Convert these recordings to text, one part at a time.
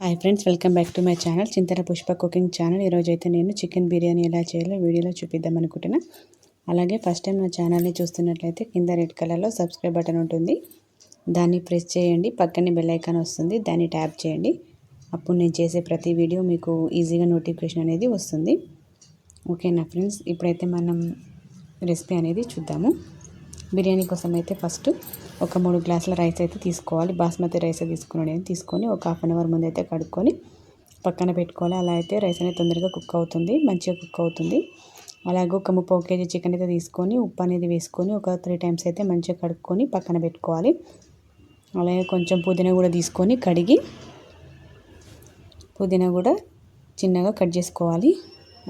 Hi friends welcome back to my channel Chintala Pushpa cooking channel ఈరోజు అయితే నేను chicken biryani ఎలా చేయాలో వీడియోలో చూపిద్దాం అనుకుంటున్నా. అలాగే ఫస్ట్ టైం నా ఛానల్ని చూస్తున్నట్లయితే కింద రెడ్ కలర్లో సబ్స్క్రైబ్ బటన్ ఉంటుంది. దాన్ని ప్రెస్ చేయండి పక్కనే బెల్ ఐకాన్ వస్తుంది దాన్ని ట్యాప్ చేయండి. అప్పుడు నేను చేసే ప్రతి వీడియో మీకు ఈజీగా నోటిఫికేషన్ అనేది వస్తుంది. ఓకేనా ఫ్రెండ్స్ ఇప్పుడైతే మనం రెసిపీ అనేది చూద్దాము. బిర్యానీ కోసం అయితే ఫస్ట్ ఒక మూడు గ్లాసుల రైస్ అయితే తీసుకోవాలి. బాస్మతి రైస్ తీసుకుని తీసుకొని ఒక హాఫ్ అన్ అవర్ ముందు అయితే కడుక్కొని పక్కన పెట్టుకోవాలి. అలా అయితే రైస్ అనేది తొందరగా కుక్ అవుతుంది మంచిగా కుక్ అవుతుంది. అలాగే ఒక ముప్పై కేజీ చికెన్ అయితే తీసుకొని ఉప్పు అనేది వేసుకొని ఒక త్రీ టైమ్స్ అయితే మంచిగా కడుక్కొని పక్కన పెట్టుకోవాలి. అలాగే కొంచెం పుదీనా కూడా తీసుకొని కడిగి పుదీనా కూడా చిన్నగా కట్ చేసుకోవాలి.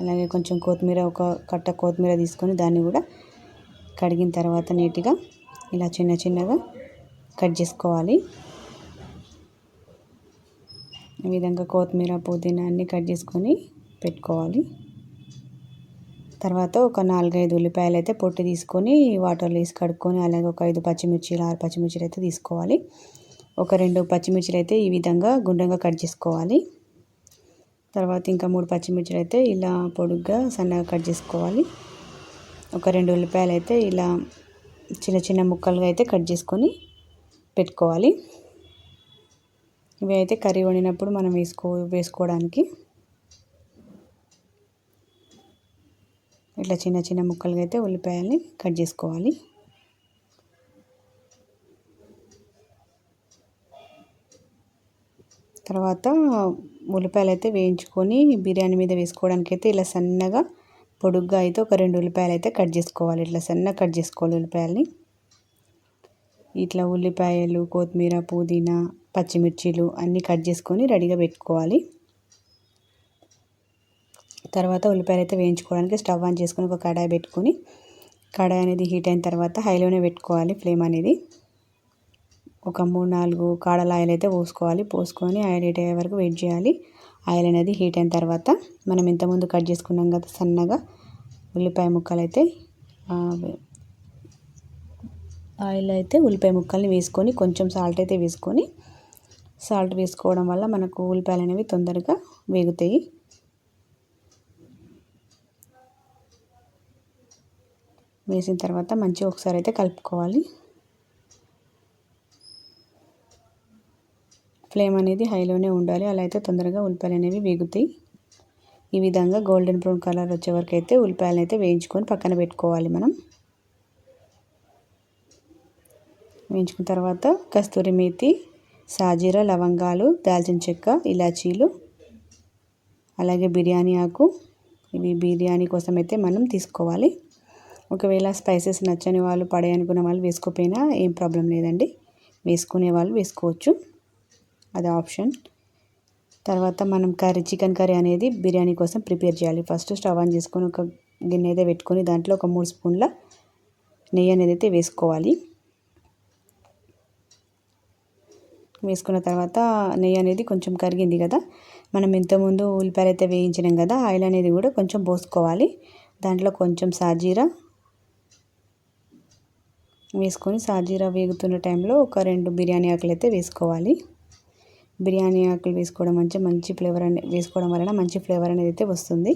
అలాగే కొంచెం కొత్తిమీర ఒక కట్ట కొత్తిమీర తీసుకొని దాన్ని కూడా కడిగిన తర్వాత నీట్గా ఇలా చిన్న చిన్నగా కట్ చేసుకోవాలి. ఈ విధంగా కొత్తిమీర పుదీనా అన్నీ కట్ చేసుకొని పెట్టుకోవాలి. తర్వాత ఒక నాలుగైదు ఉల్లిపాయలు అయితే పొట్టి తీసుకొని వాటర్లో వేసి కడుక్కొని అలాగే ఒక ఐదు పచ్చిమిర్చిలు ఆరు పచ్చిమిర్చిలు అయితే తీసుకోవాలి. ఒక రెండు పచ్చిమిర్చిలు అయితే ఈ విధంగా గుండ్రంగా కట్ చేసుకోవాలి. తర్వాత ఇంకా మూడు పచ్చిమిర్చిలు అయితే ఇలా పొడుగ్గా సన్నగా కట్ చేసుకోవాలి. ఒక రెండు ఉల్లిపాయలు అయితే ఇలా చిన్న చిన్న ముక్కలుగా అయితే కట్ చేసుకొని పెట్టుకోవాలి. ఇవి అయితే కర్రీ వండినప్పుడు మనం వేసుకో వేసుకోవడానికి. ఇట్లా చిన్న చిన్న ముక్కలుగా అయితే ఉల్లిపాయల్ని కట్ చేసుకోవాలి. తర్వాత ఉల్లిపాయలు అయితే వేయించుకొని బిర్యానీ మీద వేసుకోవడానికి అయితే ఇలా సన్నగా పొడుగ్గా అయితే ఒక రెండు ఉల్లిపాయలు అయితే కట్ చేసుకోవాలి. ఇట్లా సన్న కట్ చేసుకోవాలి ఉల్లిపాయలని. ఇట్లా ఉల్లిపాయలు కొత్తిమీర పుదీనా పచ్చిమిర్చీలు అన్నీ కట్ చేసుకొని రెడీగా పెట్టుకోవాలి. తర్వాత ఉల్లిపాయలు అయితే వేయించుకోవడానికి స్టవ్ ఆన్ చేసుకొని ఒక కడాయి పెట్టుకొని కడాయి అనేది హీట్ అయిన తర్వాత హైలోనే పెట్టుకోవాలి ఫ్లేమ్ అనేది. ఒక మూడు నాలుగు కాడల ఆయిల్ అయితే పోసుకోవాలి. పోసుకొని ఆయిల్ హీట్ అయ్యే వరకు వెయిట్ చేయాలి. ఆయిల్ అనేది హీట్ అయిన తర్వాత మనం ఇంతకుముందు కట్ చేసుకున్నాం కదా సన్నగా ఉల్లిపాయ ముక్కలు అయితే ఆయిల్ అయితే ఉల్లిపాయ ముక్కల్ని వేసుకొని కొంచెం సాల్ట్ అయితే వేసుకొని సాల్ట్ వేసుకోవడం వల్ల మనకు ఉల్లిపాయలు అనేవి తొందరగా వేగుతాయి. వేసిన తర్వాత మంచిగా ఒకసారి అయితే కలుపుకోవాలి. ఫ్లేమ్ అనేది హైలోనే ఉండాలి. అలా అయితే తొందరగా ఉల్లిపాయలు అనేవి వేగుతాయి. ఈ విధంగా గోల్డెన్ బ్రౌన్ కలర్ వచ్చే వరకు అయితే ఉల్లిపాయలను అయితే వేయించుకొని పక్కన పెట్టుకోవాలి మనం. వేయించుకున్న తర్వాత కస్తూరి మేతి సాజీర లవంగాలు దాల్చిన చెక్క ఇలాచీలు అలాగే బిర్యానీ ఆకు. ఇవి బిర్యానీ కోసం అయితే మనం తీసుకోవాలి. ఒకవేళ స్పైసెస్ నచ్చని వాళ్ళు పడే అనుకున్న వాళ్ళు వేసుకోపోయినా ఏం ప్రాబ్లం లేదండి. వేసుకునే వాళ్ళు వేసుకోవచ్చు. అది ఆప్షన్. తర్వాత మనం కర్రీ చికెన్ కర్రీ అనేది బిర్యానీ కోసం ప్రిపేర్ చేయాలి. ఫస్ట్ స్టవ్ ఆన్ చేసుకొని ఒక గిన్నె అయితే పెట్టుకొని దాంట్లో ఒక మూడు స్పూన్ల నెయ్యి అనేది అయితే వేసుకోవాలి. వేసుకున్న తర్వాత నెయ్యి అనేది కొంచెం కరిగింది కదా మనం ఇంతకుముందు ఉల్లిపాయలు అయితే వేయించినాం కదా ఆయిల్ అనేది కూడా కొంచెం పోసుకోవాలి. దాంట్లో కొంచెం సాజీరా వేసుకొని సాజీరా వేగుతున్న టైంలో ఒక రెండు బిర్యానీ ఆకులు అయితే వేసుకోవాలి. బిర్యానీ ఆకులు వేసుకోవడం మంచి మంచి ఫ్లేవర్ అనే వేసుకోవడం వలన మంచి ఫ్లేవర్ అనేది అయితే వస్తుంది.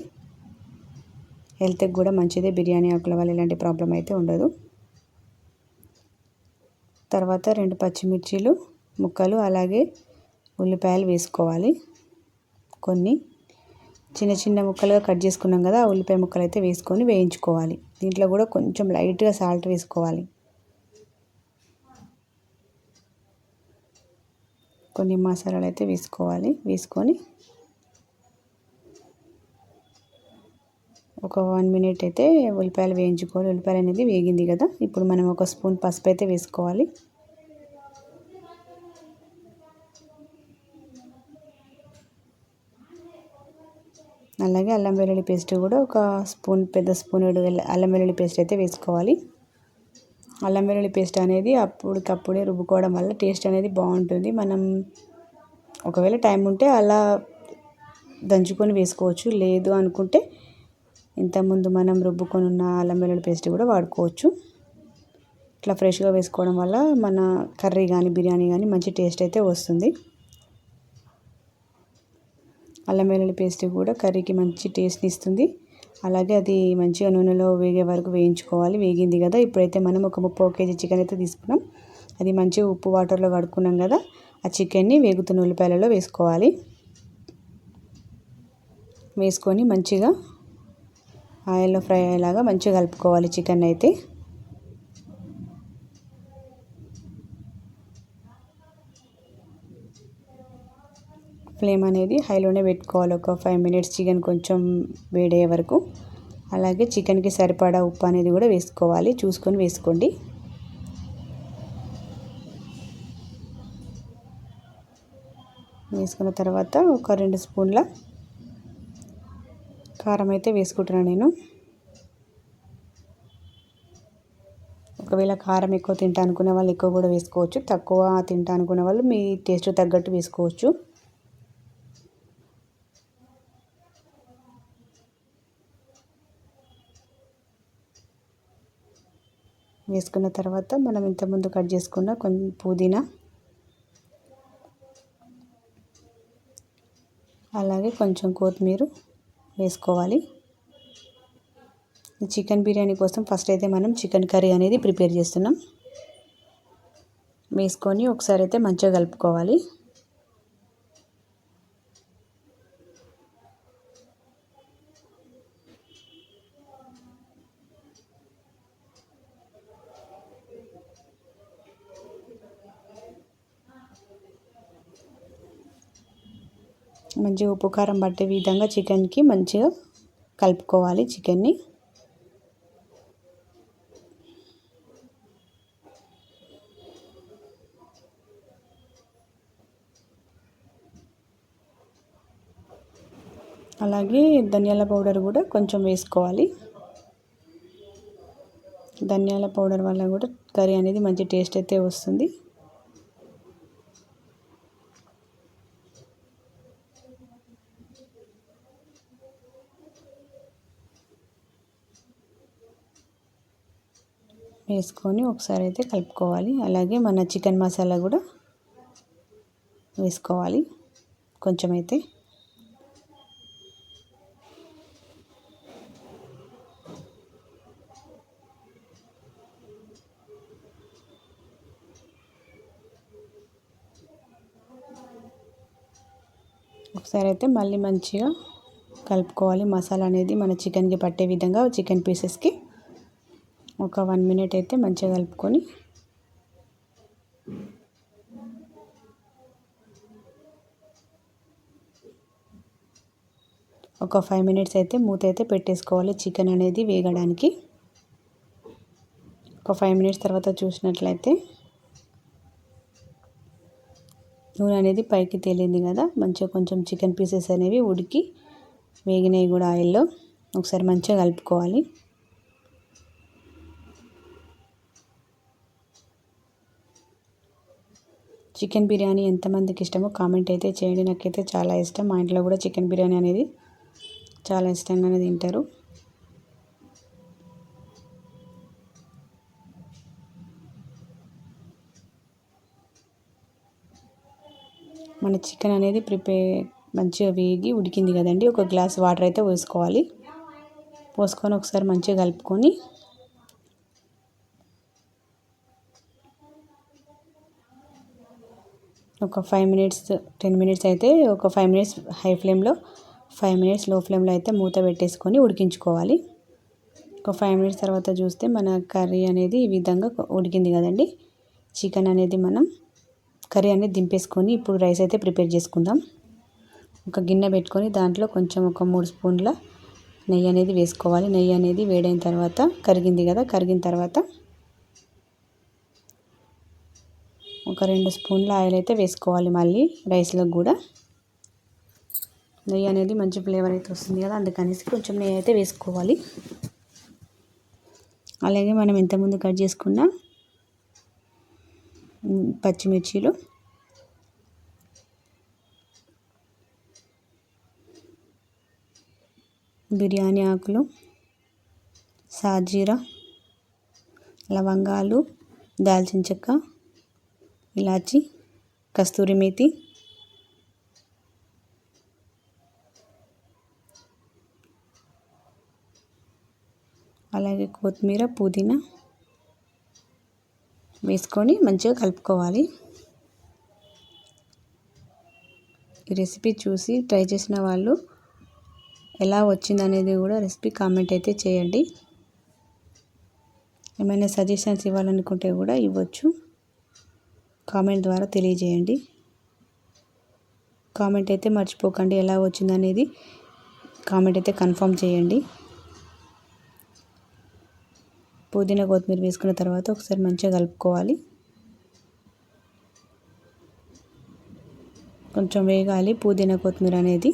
హెల్త్కి కూడా మంచిదే బిర్యానీ ఆకుల వల్ల ఎలాంటి ప్రాబ్లం అయితే ఉండదు. తర్వాత రెండు పచ్చిమిర్చీలు ముక్కలు అలాగే ఉల్లిపాయలు వేసుకోవాలి. కొన్ని చిన్న చిన్న ముక్కలుగా కట్ చేసుకున్నాం కదా ఉల్లిపాయ ముక్కలు అయితే వేసుకొని వేయించుకోవాలి. దీంట్లో కూడా కొంచెం లైట్గా సాల్ట్ వేసుకోవాలి. కొన్ని మసాలాలు అయితే వేసుకోవాలి. వేసుకొని ఒక వన్ మినిట్ అయితే ఉల్లిపాయలు వేయించుకోవాలి. ఉల్లిపాయలు అనేది వేగింది కదా. ఇప్పుడు మనం ఒక స్పూన్ పసుపు అయితే వేసుకోవాలి. అలాగే అల్లం వెల్లుల్లి పేస్ట్ కూడా ఒక స్పూన్ పెద్ద స్పూన్ అల్లం వెల్లుల్లి పేస్ట్ అయితే వేసుకోవాలి. అల్లం వెల్లుల్లి పేస్ట్ అనేది అప్పటికప్పుడే రుబ్బుకోవడం వల్ల టేస్ట్ అనేది బాగుంటుంది. మనం ఒకవేళ టైం ఉంటే అలా దంచుకొని వేసుకోవచ్చు. లేదు అనుకుంటే ఇంతకుముందు మనం రుబ్బుకొని ఉన్న అల్లం వెల్లుల్లి పేస్ట్ కూడా వాడుకోవచ్చు. ఇట్లా ఫ్రెష్గా వేసుకోవడం వల్ల మన కర్రీ కానీ బిర్యానీ కానీ మంచి టేస్ట్ అయితే వస్తుంది. అల్లం వెల్లుల్లి పేస్ట్ కూడా కర్రీకి మంచి టేస్ట్ని ఇస్తుంది. అలాగే అది మంచిగా నూనెలో వేగే వరకు వేయించుకోవాలి. వేగింది కదా ఇప్పుడైతే మనం ఒక ముప్పై కేజీ చికెన్ అయితే తీసుకున్నాం. అది మంచిగా ఉప్పు వాటర్లో కడుక్కున్నాం కదా ఆ చికెన్ని వేగుతున్న ఉల్లిపాయలలో వేసుకోవాలి. వేసుకొని మంచిగా ఆయిల్లో ఫ్రై అయ్యేలాగా మంచిగా కలుపుకోవాలి చికెన్ అయితే. ఫ్లేమ్ అనేది హైలోనే పెట్టుకోవాలి. ఒక ఫైవ్ మినిట్స్ చికెన్ కొంచెం వేడయ్యే వరకు. అలాగే చికెన్కి సరిపడా ఉప్పు అనేది కూడా వేసుకోవాలి. చూసుకొని వేసుకోండి. వేసుకున్న తర్వాత ఒక రెండు స్పూన్ల కారం అయితే వేసుకుంటున్నాను నేను. ఒకవేళ కారం ఎక్కువ తింటా అనుకునే వాళ్ళు ఎక్కువ కూడా వేసుకోవచ్చు. తక్కువ తింటా అనుకునే వాళ్ళు మీ టేస్ట్ తగ్గట్టు వేసుకోవచ్చు. వేసుకున్న తర్వాత మనం ఇంతకుముందు కట్ చేసుకున్న కొంచెం పుదీనా. అలాగే కొంచెం కొత్తిమీర వేసుకోవాలి. చికెన్ బిర్యానీ కోసం ఫస్ట్ అయితే మనం చికెన్ కర్రీ అనేది ప్రిపేర్ చేస్తున్నాం. వేసుకొని ఒకసారి అయితే మంచిగా కలుపుకోవాలి. మంచిగా ఉప్పు కారం పట్టే విధంగా చికెన్కి మంచిగా కలుపుకోవాలి చికెన్ని. అలాగే ధనియాల పౌడర్ కూడా కొంచెం వేసుకోవాలి. ధనియాల పౌడర్ వల్ల కూడా కర్రీ అనేది మంచి టేస్ట్ అయితే వస్తుంది. వేసుకొని ఒకసారి అయితే కలుపుకోవాలి. అలాగే మన చికెన్ మసాలా కూడా వేసుకోవాలి. కొంచెం అయితే. ఒకసారి అయితే మళ్ళీ మంచిగా కలుపుకోవాలి. మసాలా అనేది మన చికెన్కి పట్టే విధంగా చికెన్ పీసెస్కి ఒక వన్ మినిట్ అయితే మంచిగా కలుపుకొని ఒక ఫైవ్ మినిట్స్ అయితే మూత అయితే పెట్టేసుకోవాలి. చికెన్ అనేది వేగడానికి. ఒక ఫైవ్ మినిట్స్ తర్వాత చూసినట్లయితే నూనె అనేది పైకి తేలింది కదా మంచిగా కొంచెం చికెన్ పీసెస్ అనేవి ఉడికి వేగినాయి కూడా ఆయిల్లో. ఒకసారి మంచిగా కలుపుకోవాలి. చికెన్ బిర్యానీ ఎంతమందికి ఇష్టమో కామెంట్ అయితే చేయండి. నాకైతే చాలా ఇష్టం. మా ఇంట్లో కూడా చికెన్ బిర్యానీ అనేది చాలా ఇష్టంగానే తింటారు. మన చికెన్ అనేది ప్రిపేర్ మంచిగా వేగి ఉడికింది కదండి. ఒక గ్లాస్ వాటర్ అయితే పోసుకోవాలి. పోసుకొని ఒకసారి మంచిగా కలుపుకొని ఒక ఫైవ్ మినిట్స్ టెన్ మినిట్స్ అయితే ఒక ఫైవ్ మినిట్స్ హై ఫ్లేమ్లో ఫైవ్ మినిట్స్లో ఫ్లేమ్లో అయితే మూత పెట్టేసుకొని ఉడికించుకోవాలి. ఒక ఫైవ్ మినిట్స్ తర్వాత చూస్తే మన కర్రీ అనేది ఈ విధంగా ఉడికింది కదండి. చికెన్ అనేది మనం కర్రీ అనేది దింపేసుకొని ఇప్పుడు రైస్ అయితే ప్రిపేర్ చేసుకుందాం. ఒక గిన్నె పెట్టుకొని దాంట్లో కొంచెం ఒక మూడు స్పూన్ల నెయ్యి అనేది వేసుకోవాలి. నెయ్యి అనేది వేడైన తర్వాత కరిగింది కదా కరిగిన తర్వాత ఒక రెండు స్పూన్ల ఆయిల్ అయితే వేసుకోవాలి మళ్ళీ రైస్లో కూడా. నెయ్యి అనేది మంచి ఫ్లేవర్ అయితే వస్తుంది కదా అందుకనేసి కొంచెం నెయ్యి అయితే వేసుకోవాలి. అలాగే మనం ఎంతముందు కట్ చేసుకున్న పచ్చిమిర్చీలు. బిర్యానీ ఆకులు సాజీరా లవంగాలు దాల్చిన చెక్క ఇలాచి కస్తూరి మేతి అలాగే కొత్తిమీర పుదీనా వేసుకొని మంచిగా కలుపుకోవాలి. ఈ రెసిపీ చూసి ట్రై చేసిన వాళ్ళు ఎలా వచ్చింది అనేది కూడా రెసిపీ కామెంట్ అయితే చేయండి. ఏమైనా సజెషన్స్ ఇవ్వాలనుకుంటే కూడా ఇవ్వచ్చు. కామెంట్ ద్వారా తెలియజేయండి. కామెంట్ అయితే మర్చిపోకండి. ఎలా వచ్చింది అనేది కామెంట్ అయితే కన్ఫర్మ్ చేయండి. పుదీనా కొత్తిమీర వేసుకున్న తర్వాత ఒకసారి మంచిగా కలుపుకోవాలి. కొంచెం వేగాలి పుదీనా కొత్తిమీర అనేది.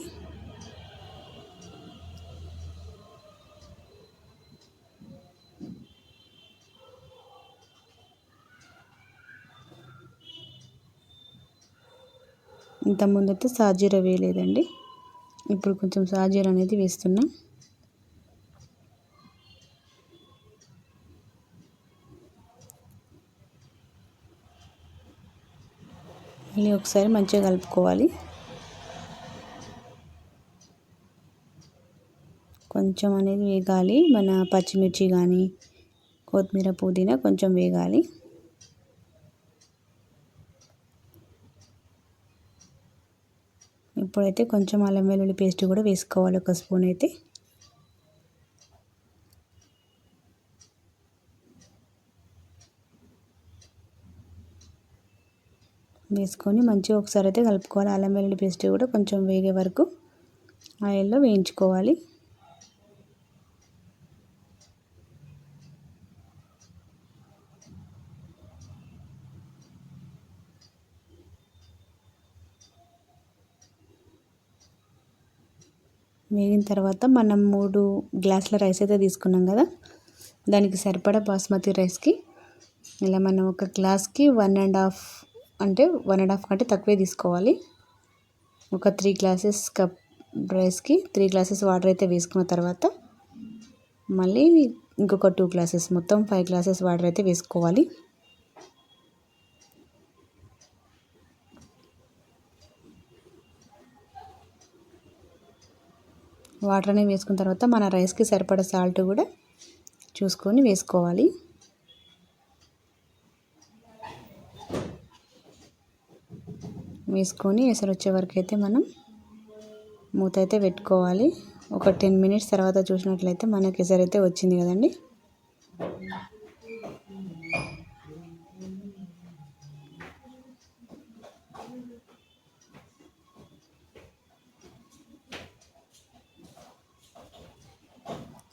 ఇంతకుముందు అయితే సాజీర వేయలేదండి. ఇప్పుడు కొంచెం సాజీర అనేది వేస్తున్నా. మళ్ళీ ఒకసారి మంచిగా కలుపుకోవాలి. కొంచెం అనేది వేగాలి. మన పచ్చిమిర్చి కానీ కొత్తిమీర పుదీనా కొంచెం వేగాలి. ఇప్పుడైతే కొంచెం అల్లం వెల్లుల్లి పేస్ట్ కూడా వేసుకోవాలి ఒక స్పూన్ అయితే. వేసుకొని మంచిగా ఒకసారి అయితే కలుపుకోవాలి. అల్లం వెల్లుల్లి పేస్ట్ కూడా కొంచెం వేగే వరకు ఆయిల్లో వేయించుకోవాలి. వేగిన తర్వాత మనం మూడు గ్లాసుల రైస్ అయితే తీసుకున్నాం కదా. దానికి సరిపడా బాస్మతి రైస్కి ఇలా మనం ఒక గ్లాస్కి వన్ అండ్ హాఫ్ అంటే వన్ అండ్ హాఫ్ కంటే తక్కువే తీసుకోవాలి. ఒక త్రీ గ్లాసెస్ కప్ రైస్కి త్రీ గ్లాసెస్ వాటర్ అయితే వేసుకున్న తర్వాత మళ్ళీ ఇంకొక టూ గ్లాసెస్ మొత్తం ఫైవ్ గ్లాసెస్ వాటర్ అయితే వేసుకోవాలి. వాటర్ అనేవి వేసుకున్న తర్వాత మన రైస్కి సరిపడ సాల్ట్ కూడా చూసుకొని వేసుకోవాలి. వేసుకొని ఎసరు వచ్చే వరకు అయితే మనం మూత అయితే పెట్టుకోవాలి. ఒక టెన్ మినిట్స్ తర్వాత చూసినట్లయితే మనకి ఎసరైతే వచ్చింది కదండి.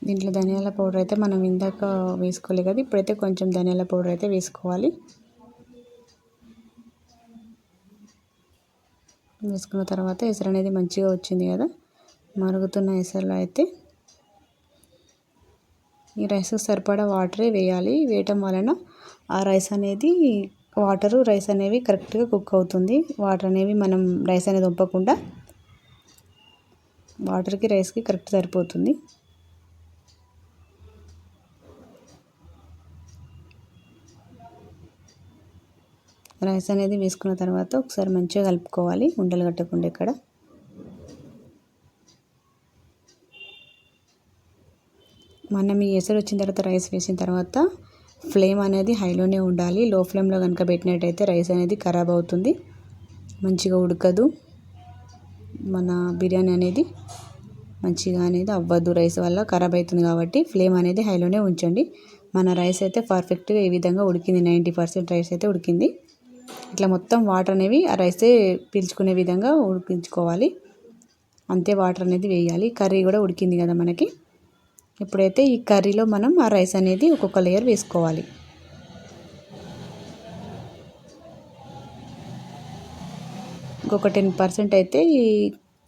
దీంట్లో ధనియాల పౌడర్ అయితే మనం ఇందాక వేసుకోలేదు కదా ఇప్పుడైతే కొంచెం ధనియాల పౌడర్ అయితే వేసుకోవాలి. వేసుకున్న తర్వాత ఎసరు అనేది మంచిగా వచ్చింది కదా మరుగుతున్న ఎసరులో అయితే. ఈ రైస్ సరిపడా వాటరే వేయాలి. వేయటం వలన ఆ రైస్ అనేది వాటరు రైస్ అనేవి కరెక్ట్గా కుక్ అవుతుంది. వాటర్ అనేవి మనం రైస్ అనేది వంపకుండా వాటర్కి రైస్కి కరెక్ట్ సరిపోతుంది. రైస్ అనేది వేసుకున్న తర్వాత ఒకసారి మంచిగా కలుపుకోవాలి. ఉండలు కట్టకుండా ఇక్కడ మనం ఈ ఎసరు వచ్చిన తర్వాత రైస్ వేసిన తర్వాత ఫ్లేమ్ అనేది హైలోనే ఉండాలి. లో ఫ్లేమ్లో కనుక పెట్టినట్టయితే రైస్ అనేది ఖరాబ్ అవుతుంది. మంచిగా ఉడకదు. మన బిర్యానీ అనేది మంచిగా అనేది అవ్వదు. రైస్ వల్ల ఖరాబ్ అవుతుంది కాబట్టి ఫ్లేమ్ అనేది హైలోనే ఉంచండి. మన రైస్ అయితే పర్ఫెక్ట్గా ఈ విధంగా ఉడికింది. నైంటీ పర్సెంట్ రైస్ అయితే ఉడికింది. ఇట్లా మొత్తం వాటర్ అనేవి ఆ రైసే పీల్చుకునే విధంగా ఉడికించుకోవాలి. అంతే వాటర్ అనేది వేయాలి. కర్రీ కూడా ఉడికింది కదా మనకి. ఇప్పుడైతే ఈ కర్రీలో మనం ఆ రైస్ అనేది ఒక్కొక్క లేయర్ వేసుకోవాలి. ఇంకొక టెన్ పర్సెంట్ అయితే ఈ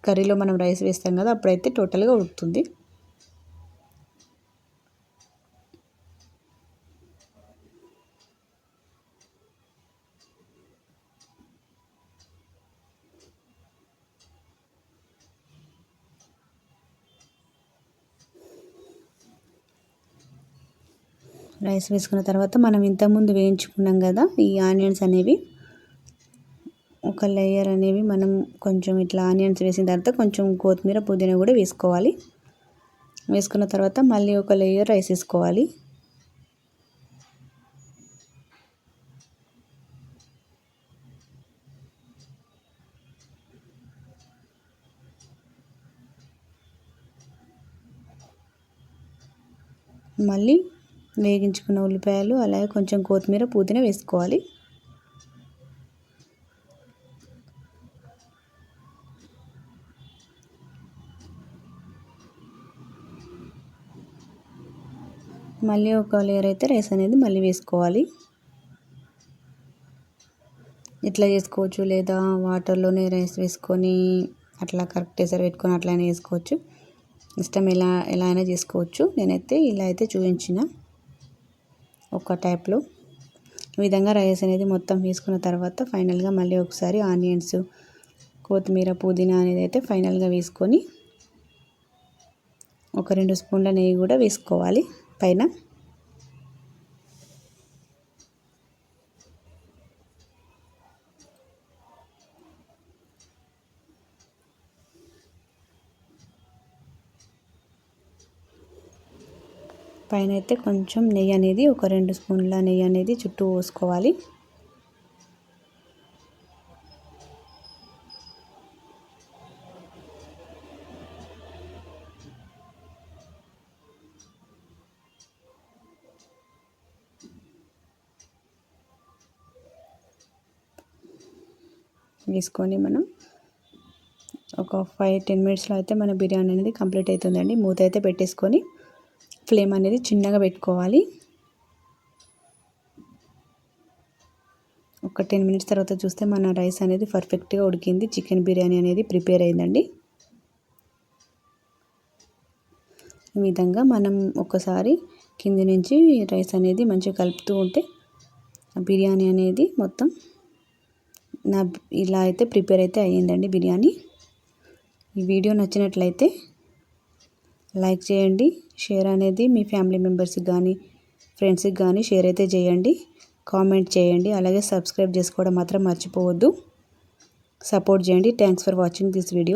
కర్రీలో మనం రైస్ వేస్తాం కదా అప్పుడైతే టోటల్గా ఉడుకుతుంది. రైస్ వేసుకున్న తర్వాత మనం ఇంతకుముందు వేయించుకున్నాం కదా ఈ ఆనియన్స్ అనేవి. ఒక లేయర్ అనేవి మనం కొంచెం ఇట్లా ఆనియన్స్ వేసిన తర్వాత కొంచెం కొత్తిమీర పుదీనా కూడా వేసుకోవాలి. వేసుకున్న తర్వాత మళ్ళీ ఒక లేయర్ రైస్ వేసుకోవాలి. మళ్ళీ వేగించుకున్న ఉల్లిపాయలు అలాగే కొంచెం కొత్తిమీర పుదీనా వేసుకోవాలి. మళ్ళీ ఒక లేయర్ అయితే రైస్ అనేది మళ్ళీ వేసుకోవాలి. ఇట్లా చేసుకోవచ్చు లేదా వాటర్లోనే రైస్ వేసుకొని అట్లా కరెక్ట్ ఎసరు పెట్టుకొని అట్లనే వేసుకోవచ్చు. ఇష్టం ఎలా ఎలా అయినా చేసుకోవచ్చు. నేనైతే ఇలా అయితే చూపించిన. ఒక టైప్లో. ఈ విధంగా రైస్ అనేది మొత్తం వేసుకున్న తర్వాత ఫైనల్గా మళ్ళీ ఒకసారి ఆనియన్స్ కొత్తిమీర పుదీనా అనేది అయితే ఫైనల్గా వేసుకొని ఒక రెండు స్పూన్ల నెయ్యి కూడా వేసుకోవాలి. పైన పైన అయితే కొంచెం నెయ్యి అనేది ఒక రెండు స్పూన్ల నెయ్యి అనేది చుట్టూ పోసుకోవాలి. వేసుకొని మనం ఒక ఫైవ్ టెన్ మినిట్స్లో అయితే మన బిర్యానీ అనేది కంప్లీట్ అవుతుందండి. మూత అయితే పెట్టేసుకొని ఫ్లేమ్ అనేది చిన్నగా పెట్టుకోవాలి. ఒక టెన్ మినిట్స్ తర్వాత చూస్తే మన రైస్ అనేది పర్ఫెక్ట్గా ఉడికింది. చికెన్ బిర్యానీ అనేది ప్రిపేర్ అయిందండి. ఈ విధంగా మనం ఒకసారి కింది నుంచి రైస్ అనేది మంచిగా కలుపుతూ ఉంటే బిర్యానీ అనేది మొత్తం నా ఇలా అయితే ప్రిపేర్ అయితే అయ్యిందండి బిర్యానీ. ఈ వీడియో నచ్చినట్లయితే లైక్ చేయండి. షేర్ అనేది మీ ఫ్యామిలీ మెంబర్స్కి కానీ ఫ్రెండ్స్కి కానీ షేర్ అయితే చేయండి. కామెంట్ చేయండి. అలాగే సబ్స్క్రైబ్ చేసుకోవడం మాత్రం మర్చిపోవద్దు. సపోర్ట్ చేయండి. Thanks for watching this video.